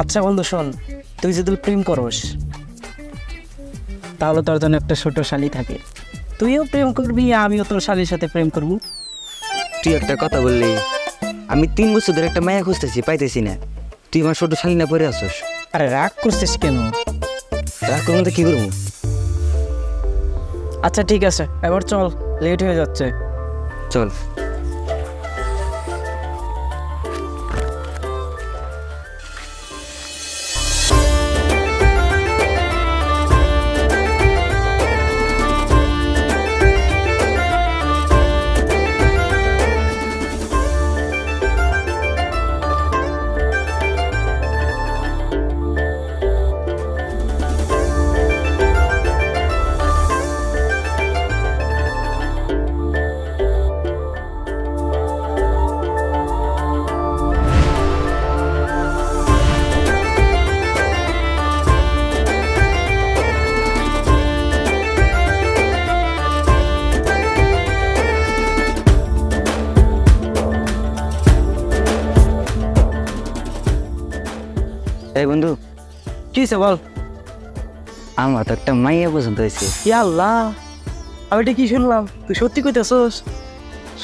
আচ্ছা বন্ধু শোন তুই যদি প্রেম করস তাহলে তোর জন্য একটা ছোট শালি থাকে। তুইও প্রেম করবি আমিও তোর শালির সাথে প্রেম করব। তুই একটা কথা বললি আমি তিন বছর ধরে একটা মায়া খুঁজতেছি পাইতেছি না। তুই আমার ছোট শালী না পরে আসস আরে রাগ করছিস কেন? রাগ করব তো কি করব? আচ্ছা ঠিক আছে এবার চল লেট হয়ে যাচ্ছে। চল। হয়েছে বল? আমার তো একটা মাইয়া পছন্দ হয়েছে ইয়াল্লাহ আমি এটা কি শুনলাম? তুই সত্যি কইতেছস?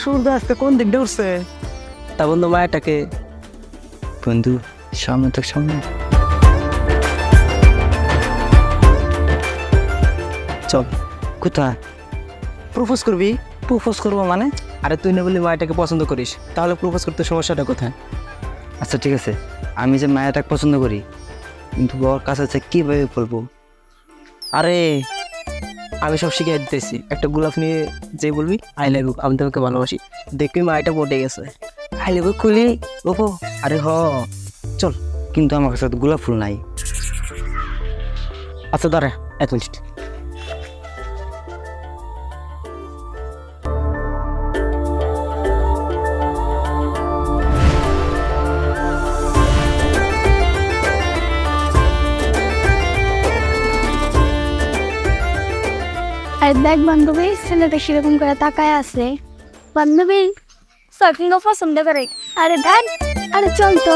সূর্য আজকে কোন দিক উঠছে? তা বন্ধু মায়াটাকে। বন্ধু সামনে তো সামনে। চল কোথায়? প্রপোজ করবি? প্রপোজ করব মানে? আরে তুই না বলি মায়াটাকে পছন্দ করিস তাহলে প্রপোজ করতে সমস্যাটা কোথায়? আচ্ছা ঠিক আছে। আমি যে মায়াটাকে পছন্দ করি কিন্তু ওর কাছে কীভাবে বলব? আরে, আমি সব শিখে দিতেছি। একটা গোলাপ নিয়ে যে বলবি, আই লাভ আমি তোমাকে ভালোবাসি। দেখবি মা, এটা পটে গেছে। আই লেবু খুলি ওপো। আরে হ, চল। কিন্তু আমার কাছে গোলাপ ফুল নাই। আচ্ছা দাঁড়া, এক মিনিট। আরে দেখ বান্ধবী ছেলেটা সেরকম করে তাকায় আছে। বান্ধবী সাইকেল পছন্দ করে। আরে দেখ আরে চল তো।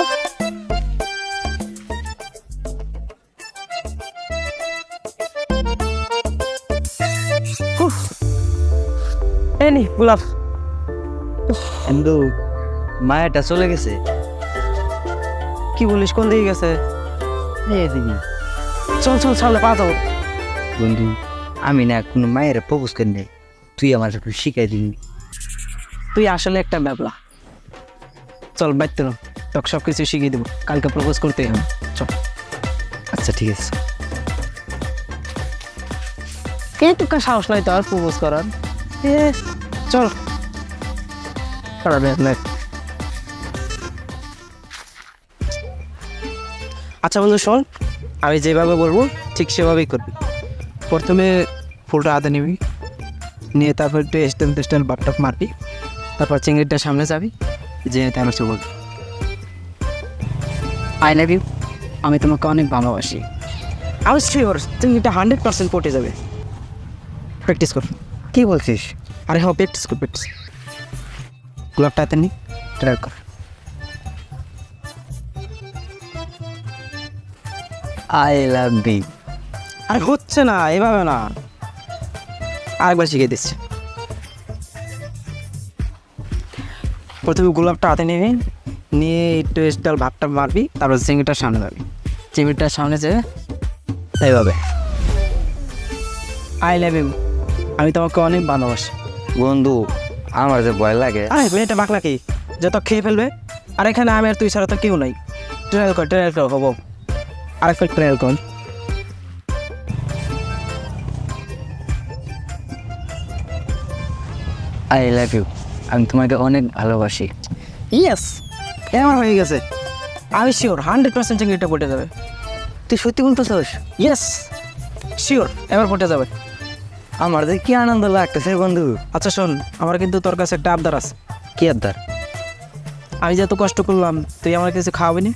এই নি গোলাপ। কিন্তু মায়াটা চলে গেছে। কি বলিস কোন দিকে গেছে? চল চল সামনে পা যাও বন্ধু আমি না কোনো মায়ের প্রপোজ করি নাই। তুই আমার একটু শিখাই দিবি। তুই আসলে একটা ব্যাবলা। চল বাইতে তোকে সব কিছু শিখিয়ে দেবো। কালকে প্রপোজ করতে হবে। চল। আচ্ছা ঠিক আছে। কে তোকে সাহস নাই তো আর প্রপোজ করার। এ চল। খারাপ নাই। আচ্ছা বন্ধু শোন আমি যেভাবে বলব ঠিক সেভাবেই করবি। প্রথমে ফুলটা হাতে নিবি। নিয়ে তারপর একটু স্টেল টেস্টেল বাটটপ মারবি। তারপর চিংড়িটা সামনে যাবি যে তার হচ্ছে বলবি। আই লাভ ইউ আমি তোমাকে অনেক ভালোবাসি। আমি শিওর চিংড়িটা হান্ড্রেড পার্সেন্ট পটে যাবে। প্র্যাকটিস কর। কি বলছিস? আরে হ্যাঁ প্র্যাকটিস কর প্র্যাকটিস গোলাপটা হাতে নি ট্রাই কর। আই লাভ বি আরে হচ্ছে না এভাবে না। আরেকবার শিখিয়ে দিচ্ছি। প্রথমে গোলাপটা হাতে নিবি নিয়ে একটু স্টাইল ভাবটা মারবি তারপর চিংড়িটার সামনে যাবি চিংড়িটার সামনে যেয়ে এইভাবে। আই লাভ ইউ আমি তোমাকে অনেক ভালোবাসি। বন্ধু আমার যে ভয় লাগে। আরে মেয়েটা বাকলা কি? যত খেয়ে ফেলবে আর এখানে আমি আর তুই ছাড়া তো কেউ নাই। ট্রায়াল কর ট্রায়াল কর হব। আরেকবার ট্রায়াল কর। I love you. আমি তোমাকে অনেক ভালোবাসি। ইয়েস আমার হয়ে গেছে। আমি শিওর হান্ড্রেড পার্সেন্ট চিংড়িটা পটে যাবে। তুই সত্যি বলতেছস? ইয়েস শিওর এবার পটে যাবে। আমার যে কি আনন্দ লাগতেছে বন্ধু। আচ্ছা শোন আমার কিন্তু তোর কাছে একটা আবদার আছে। কি আবদার? আমি যে এত কষ্ট করলাম তুই আমার কাছে খাওয়াবি না?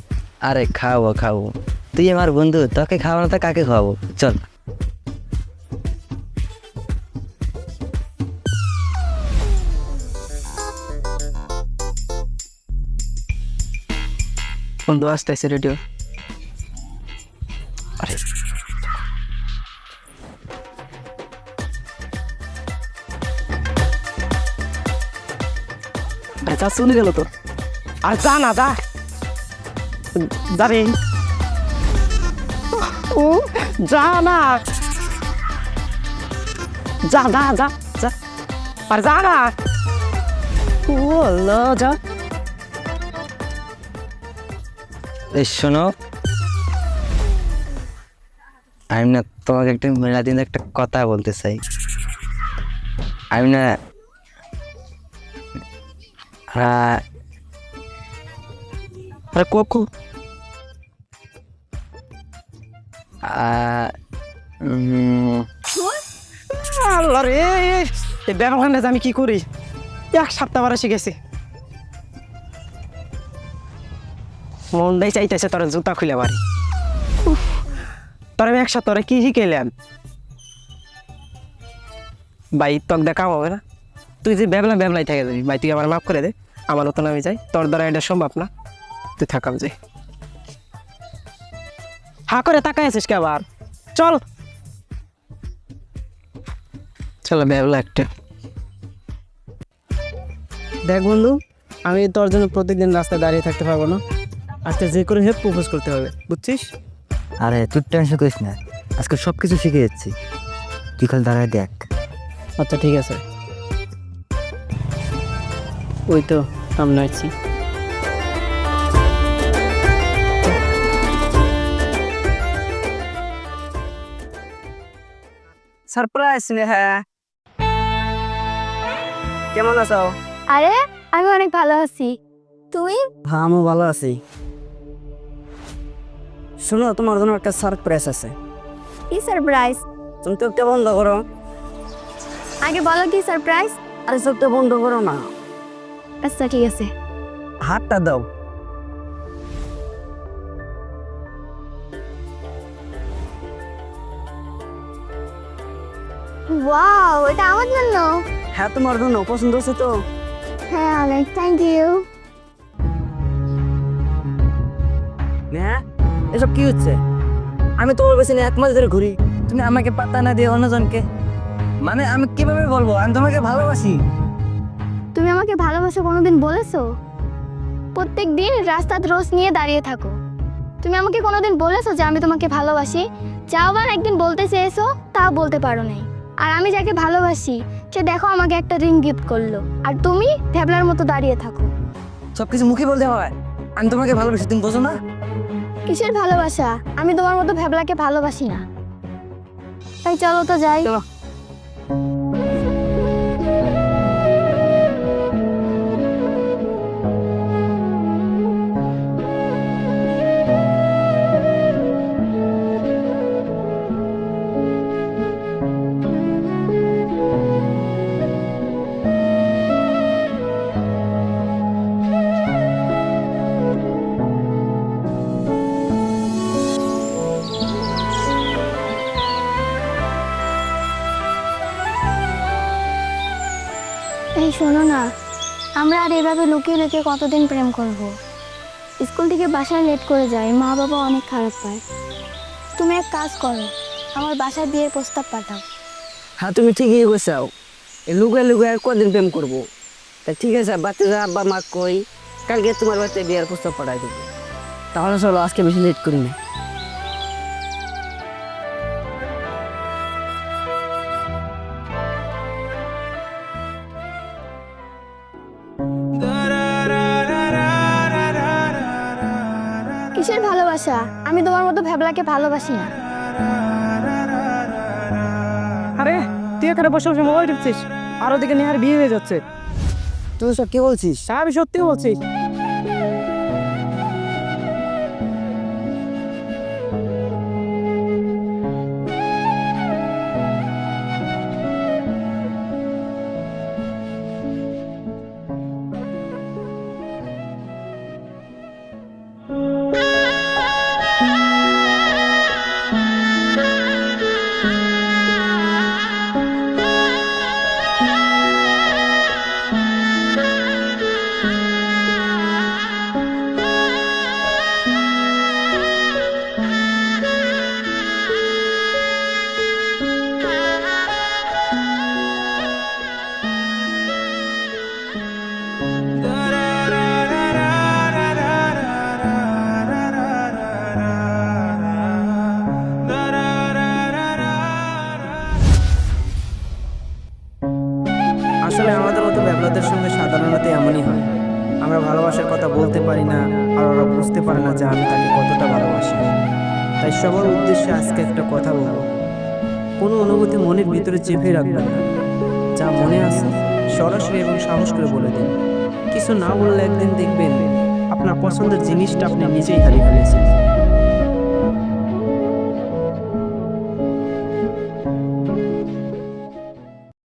আরে খাওয়াবো খাওয়াবো। তুই আমার বন্ধু তোকে খাওয়ানো তো কাকে খাওয়াবো? চল। বন্ধু আসতেছে রেডিও। আরে। যা শুনে গেল তো। আর যা না, যা। যাবে ও, যা না। যা যা যা যা। আর যা না। ও যা। এই শোনো। আমি না তোমাকে একটা মেলা দিন একটা কথা বলতে চাই। আমি না আরে উম, আল্লাহ রে এই আমি কি করি? এক সপ্তাহ শিখেছি। মনটাই চাইতেছে তোর জুতা খুলে বাড়ি তোর আমি এক সপ্তাহ কি শিখাইলাম? ভাই, তক দেখা হবে না। তুই যে ব্যাবলা ব্যাবলাই থেকে যাবি ভাই, তুই আমার মাফ করে দে। আমার মতন আমি যাই, তোর দ্বারা এটা সম্ভব না। তুই থাকাম যাই। হা করে তাকাই আছিস কে আবার? চল। চলো ব্যাবলা একটা। দেখ বন্ধু, আমি তোর জন্য প্রত্যেকদিন রাস্তায় দাঁড়িয়ে থাকতে পারব না। আজকে যে করে হেল্প প্রপোজ করতে হবে বুঝছিস? আরে তুই টেনশন করিস না। আজকে সব কিছু শিখে যাচ্ছি। তুই খালি দাঁড়ায় দেখ। আচ্ছা ঠিক আছে। ওই তো সামনে আছি সারপ্রাইজ হ্যাঁ কেমন আছো? আরে আমি অনেক ভালো আছি। তুই? হ্যাঁ আমি ভালো আছি। শোনো তোমার জন্য একটা সারপ্রাইজ আছে। কি সারপ্রাইজ তুমি তো একটা বন্ধ করো। আগে বলো কি সারপ্রাইজ আরে চোখটা বন্ধ করো না। আচ্ছা ঠিক আছে। হাতটা দাও। ওয়াও এটা আমার জন্য? হ্যাঁ তোমার জন্য। পছন্দ হচ্ছে তো? হ্যাঁ অনেক থ্যাংক ইউ এসব কি হচ্ছে? আমি তোমার পেছনে এক মাস ধরে ঘুরি। তুমি আমাকে পাত্তা না দিয়ে অন্যজনকে। মানে আমি কীভাবে বলব? আমি তোমাকে ভালোবাসি। তুমি আমাকে ভালোবাসো কোনোদিন বলেছ? প্রত্যেক দিন রাস্তাতে রোজ নিয়ে দাঁড়িয়ে থাকো। তুমি আমাকে কোনোদিন বলেছ যে আমি তোমাকে ভালোবাসি? যাও আবার একদিন বলতে চেয়েছো তা বলতে পারো নাই। আর আমি যাকে ভালোবাসি সে দেখো আমাকে একটা রিং গিফট করল। আর তুমি ভ্যাবলার মতো দাঁড়িয়ে থাকো। সব কিছু মুখে বলতে হয়। আমি তোমাকে ভালোবাসি তুমি বোঝো না? কিসের ভালোবাসা? আমি তোমার মতো ভেবলাকে ভালোবাসি না। তাই চলো তো যাই। এই শোনো না, আমরা আর এভাবে লুকিয়ে লুকিয়ে কতদিন প্রেম করব? স্কুল থেকে বাসায় লেট করে যায়, মা বাবা অনেক খারাপ পায়। তুমি এক কাজ করো, আমার বাসায় বিয়ের প্রস্তাব পাঠাও। হ্যাঁ তুমি ঠিকই কইছাও এই লুকায় লুকায় আর কদিন প্রেম করব? তা ঠিক আছে, বাচ্চা যা আব্বা, মা কই, কালকে তোমার বাচ্চা বিয়ের প্রস্তাব পাঠাই দেবো। তাহলে চলো, আজকে বেশি লেট করি না। কিসের ভালোবাসা? আমি তোমার মতো ভ্যাবলাকে ভালোবাসি না। আরে তুই এখানে বসে বসে মোবাইল টিপছিস? আর ওদিকে নেহার বিয়ে হয়ে যাচ্ছে। তুই সব কি বলছিস? আমি সত্যি বলছি উদ্দেশ্যে আজকে একটা কথা বলব। কোনো অনুভূতি মনের ভিতরে চেপে রাখবেন না। যা মনে আছে, সরাসরি এবং সাহস করে বলে দিন। কিছু না বললে একদিন দেখবেন আপনার পছন্দের জিনিসটা আপনি নিজেই হারিয়ে ফেলেছেন।